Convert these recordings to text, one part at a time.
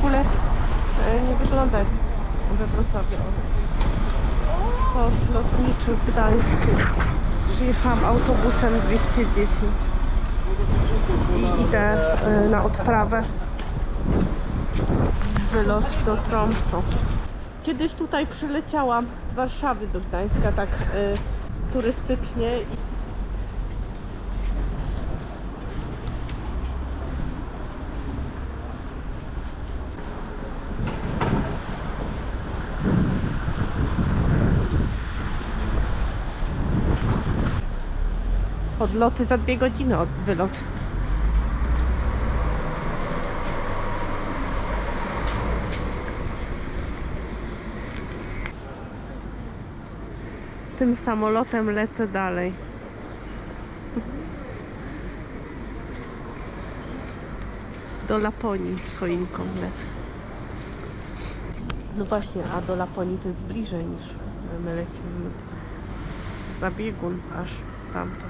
ogóle e, nie wygląda we Wrocławiu. Port lotniczy w Gdańsku. Przyjechałam autobusem 210 i idę e, na odprawę. Wylot do Tromsø. Kiedyś tutaj przyleciałam z Warszawy do Gdańska tak e, turystycznie odloty za dwie godziny od wylot. Tym samolotem lecę dalej. Do Laponii z choinką lecę. No właśnie, a do Laponii to jest bliżej niż my lecimy. Za biegun aż tamto,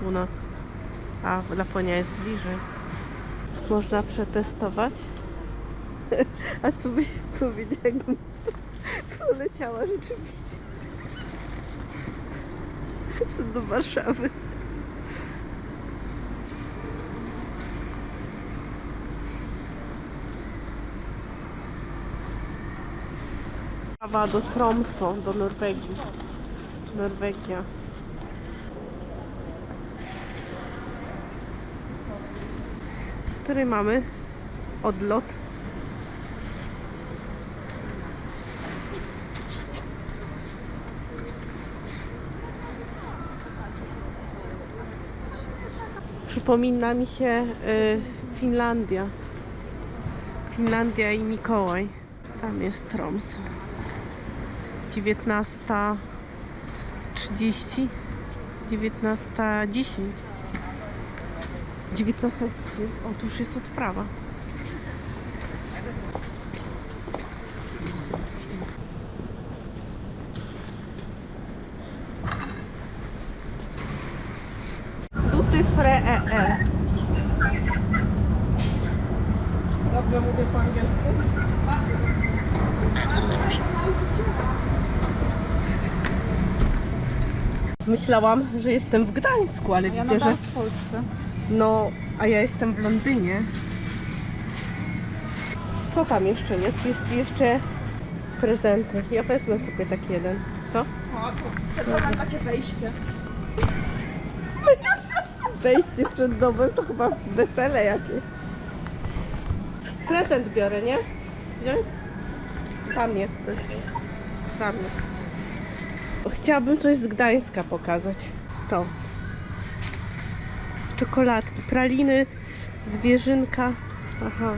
północ. A Laponia jest bliżej. Można przetestować. A co byś powiedział, jakbym poleciała rzeczywiście? Do Warszawy. Do Tromso, do Norwegii. Norwegia. Której mamy odlot. Przypomina mi się y, Finlandia. Finlandia i Mikołaj. Tam jest Tromsø. 19.30 19.10 19.10 O, tu już jest odprawa. Duty fre e e. Dobrze mówię po angielsku? Myślałam, że jestem w Gdańsku, ale Ja widzę, że w Polsce. No, a ja jestem w Londynie. Co tam jeszcze jest? Jest jeszcze prezenty. Ja wezmę sobie taki jeden. Co? O, tu przedstawiam takie wejście. Wejście przed domem to chyba wesele jakieś. Prezent biorę, nie? Wziąć? Dla mnie. To jest dla mnie. Chciałabym coś z Gdańska pokazać. To. Czekoladki, praliny, zwierzynka. Aha.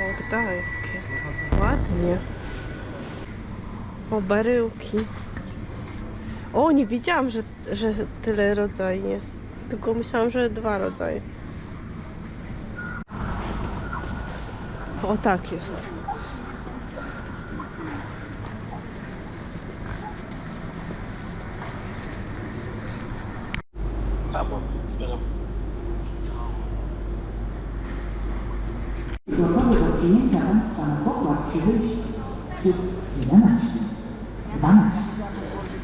O, Gdańsk jest. Ładnie. O, baryłki. O, nie wiedziałam, że, że tyle rodzajów jest. Tylko myślałam, że dwa rodzaje. O, tak jest. Gotowy do przyjęcia Państwa na pokład przy wyjściu. Typ 11. 12.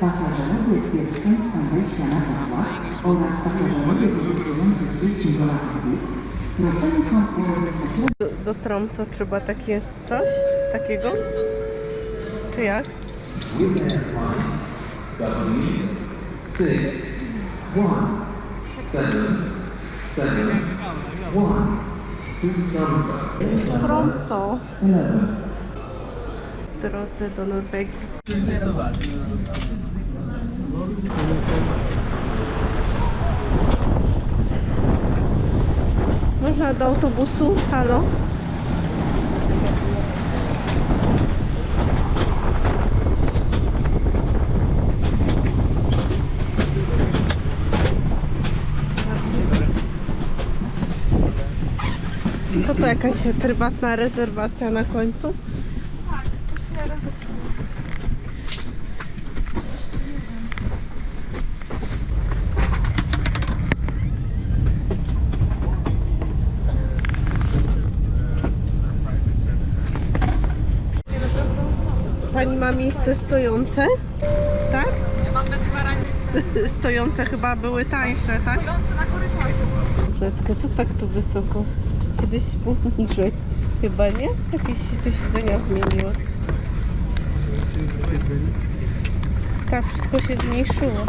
Pasażerowie z pierwszeństwem wejścia na pokład oraz pasażerowie podróżujący z dziećmi do lat dwóch proszeni są o Do, do Tromso trzeba takie coś? Takiego? Czy jak? six one seven seven one Tromsø. Tromso. 11. W drodze do Norwegii. Można do autobusu? Halo? to jakaś prywatna rezerwacja na końcu? Pani ma miejsce stojące? Tak? Ja mam bez Stojące chyba były tańsze, tak? Stojące na korytarzu. Co tak tu wysoko? Kiedyś było niżej. Chyba nie? Jakieś się te siedzenia zmieniły. Tak, wszystko się zmniejszyło.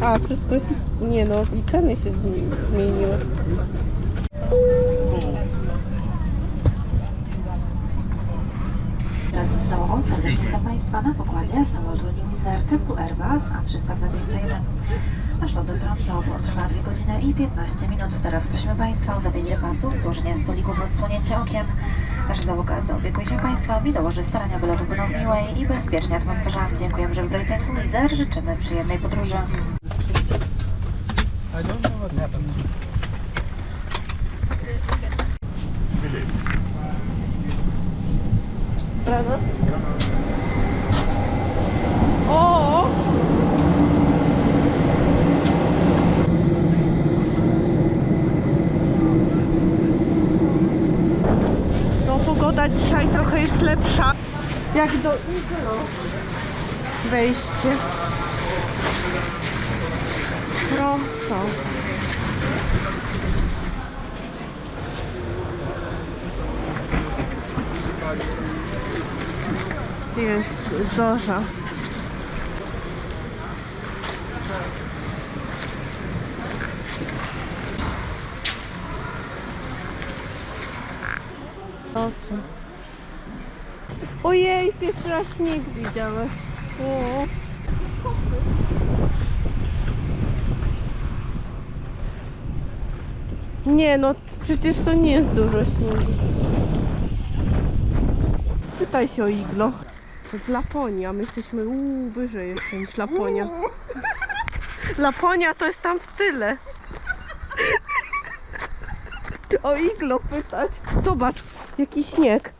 A, wszystko jest... Nie no, i ceny się zmi- zmieniły. Załogą serdecznie dla Państwa na pokładzie samolotu typu Airbus A321. Nasz lot do Tromsø potrwa 2 godziny i 15 minut. Teraz prosimy Państwa o zapięcie pasów, złożenie stolików, odsłonięcie okien. Nasza załoga zaopiekuje się Państwem i dołoży starania, by loty będą w miłej i bezpiecznej atmosferze. Dziękujemy, że wybrali Państwo Nimizer. Życzymy przyjemnej podróży. O! No pogoda dzisiaj trochę jest lepsza. Jak do Iglo. Wejście. Prosto. Jest zorza. O co? Ojej, pierwszy raz śnieg widziałem. O. Nie no, przecież to nie jest dużo śniegu. Pytaj się o iglo. To jest Laponia, my jesteśmy uuu, wyżej jeszcze niż Laponia. Laponia to jest tam w tyle. O iglo pytać. Zobacz, jaki śnieg.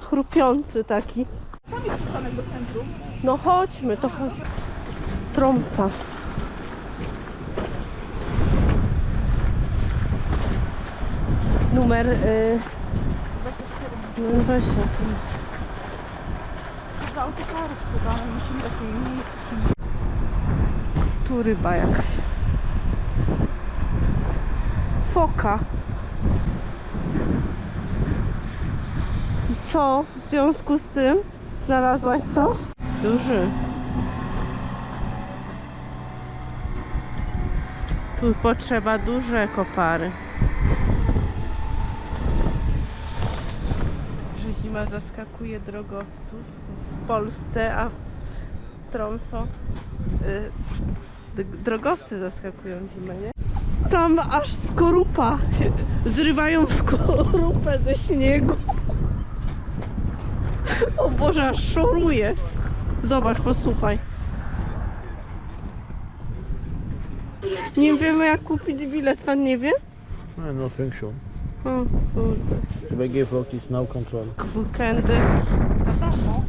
Chrupiący taki. Tam jest przystanek do centrum. No chodźmy, to chodź. Tromsa. Numer y, 24. no tu. Do autokarów musimy takiej miejskiej. Tu ryba jakaś. Foka. Co? W związku z tym znalazłaś coś? Duży. Tu potrzeba duże kopary. Że zima zaskakuje drogowców w Polsce, a w Tromso y, d- drogowcy zaskakują zimę, nie? Tam aż skorupa. Zrywają skorupę ze śniegu. O Boże, aż szoruje. Zobacz, posłuchaj. Nie wiemy jak kupić bilet, pan nie wie? Don't think so. O kurde. BG is now control. Weekendy. Za darmo.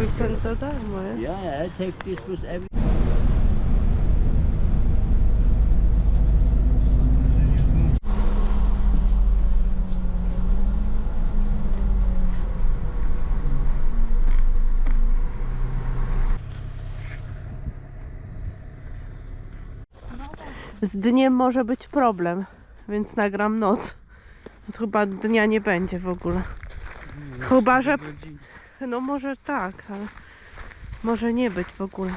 Weekend za darmo, nie? Yeah, I take this plus every. Z dniem może być problem, więc nagram noc. Chyba dnia nie będzie w ogóle. Chyba, że... No może tak, ale może nie być w ogóle.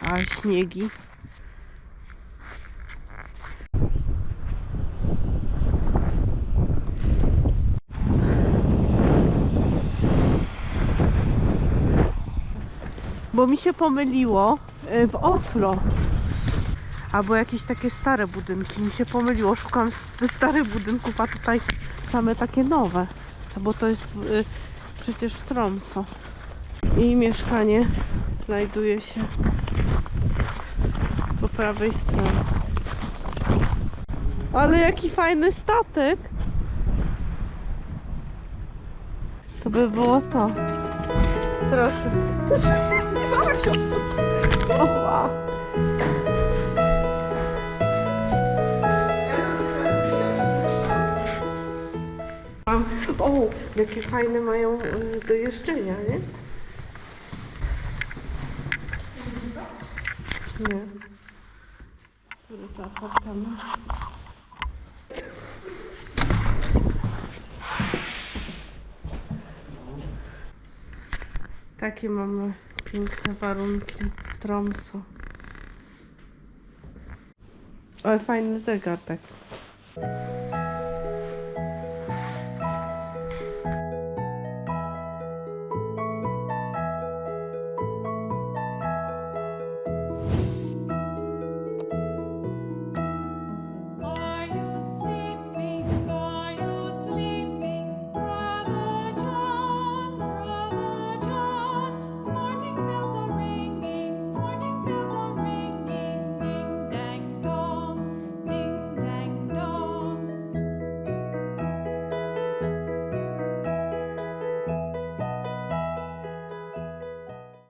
A śniegi. Bo mi się pomyliło y, w Oslo. Albo jakieś takie stare budynki. Mi się pomyliło. Szukam starych budynków, a tutaj same takie nowe. Bo to jest y, przecież Tromso. I mieszkanie znajduje się po prawej stronie. Ale jaki fajny statek! To by było to. Proszę. O, wow. Mam, o, jakie fajne mają y, do jeżdżenia, nie? Nie. Która ta apartament? Takie mamy piękne warunki w Tromso. Ale fajny zegar tak.